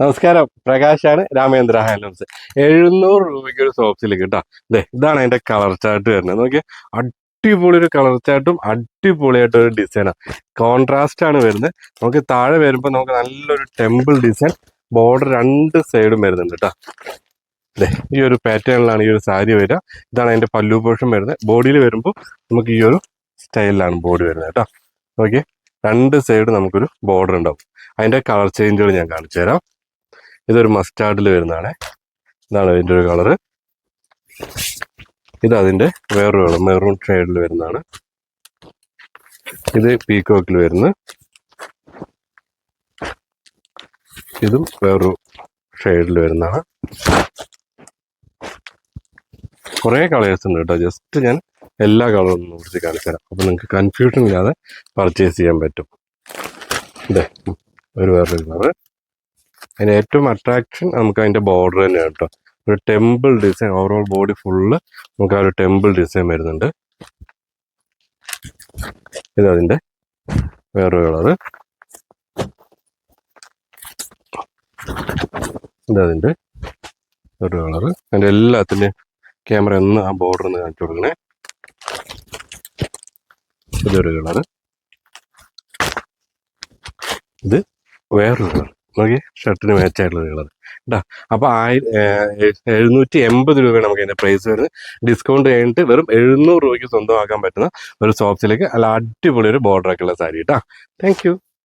നമസ്കാരം. പ്രകാശാണ് രാമേന്ദ്ര ഹാൻഡ്ലൂംസ്. എഴുന്നൂറ് രൂപയ്ക്ക് ഒരു സോപ്സിൽ കേട്ടോ. അതെ ഇതാണ് അതിന്റെ കളർ ചാർട്ട് വരുന്നത്. നോക്കി അടിപൊളി ഒരു കളർ ചാർട്ടും അടിപൊളിയായിട്ട് ഒരു ഡിസൈനാണ് കോൺട്രാസ്റ്റ് ആണ് വരുന്നത്. നമുക്ക് താഴെ വരുമ്പോൾ നമുക്ക് നല്ലൊരു ടെമ്പിൾ ഡിസൈൻ ബോർഡർ രണ്ട് സൈഡും വരുന്നുണ്ട് കേട്ടോ ദേ ഈ ഒരു പാറ്റേണിലാണ് ഈ ഒരു സാരി വരിക. ഇതാണ് അതിന്റെ പല്ലു പോഷൻ വരുന്നത്. ബോഡിയിൽ വരുമ്പോൾ നമുക്ക് ഈ ഒരു സ്റ്റൈലിലാണ് ബോഡി വരുന്നത് കേട്ടോ ഓക്കെ രണ്ട് സൈഡ് നമുക്കൊരു ബോർഡർ ഉണ്ടാവും. അതിന്റെ കളർ ചേഞ്ചുകൾ ഞാൻ കാണിച്ചു തരാം ഇതൊരു മസ്റ്റാർഡിൽ വരുന്നതാണ്. ഇതാണ് ഇതിന്റെ ഒരു കളറ്. ഇത് അതിന്റെ വേറൊരു കളർ മെറൂൺ ഷെയ്ഡിൽ വരുന്നതാണ്. ഇത് പീക്കോക്കിൽ വരുന്നു. ഇതും വേറൊരു ഷെയ്ഡിൽ വരുന്നതാണ്. കുറേ കളേഴ്സ് ഉണ്ട് കേട്ടോ. ജസ്റ്റ് ഞാൻ എല്ലാ കളറും കുറിച്ച് കാണിച്ചു തരാം അപ്പൊ നിങ്ങൾക്ക് കൺഫ്യൂഷൻ ഇല്ലാതെ പർച്ചേസ് ചെയ്യാൻ പറ്റും. ഉം, ഒരു വേറൊരു കളറ്. അതിന് ഏറ്റവും അട്രാക്ഷൻ നമുക്ക് അതിന്റെ ബോർഡർ തന്നെയാണ് കേട്ടോ. ഒരു temple design overall body full നമുക്ക് ആ ഒരു ടെമ്പിൾ ഡിസൈൻ വരുന്നുണ്ട്. ഇത് അതിന്റെ വേറൊരു കളറ് ഇത് അതിന്റെ ഒരു കളറ് അതിന്റെ എല്ലാത്തിന്റെയും ക്യാമറ ഒന്ന് ആ ബോർഡർ ഒന്ന് കാണിച്ചു കൊടുക്കണേ. ഇതൊരു കളറ് ഇത് വേറൊരു കളർ നോക്കി ഷർട്ടിന് മാച്ച് ആയിട്ടുള്ള കളർ കേട്ടോ അപ്പോൾ ആയി എഴുന്നൂറ്റി എൺപത് രൂപയാണ് നമുക്ക് അതിന്റെ പ്രൈസ് വരുന്നത്. ഡിസ്കൗണ്ട് കഴിഞ്ഞിട്ട് വെറും എഴുന്നൂറ് രൂപയ്ക്ക് സ്വന്തമാക്കാൻ പറ്റുന്ന ഒരു സോപ്സിലേക്ക് അല്ല അടിപൊളി ഒരു ബോർഡർ ഒക്കെ ഉള്ള സാരി കേട്ടോ താങ്ക്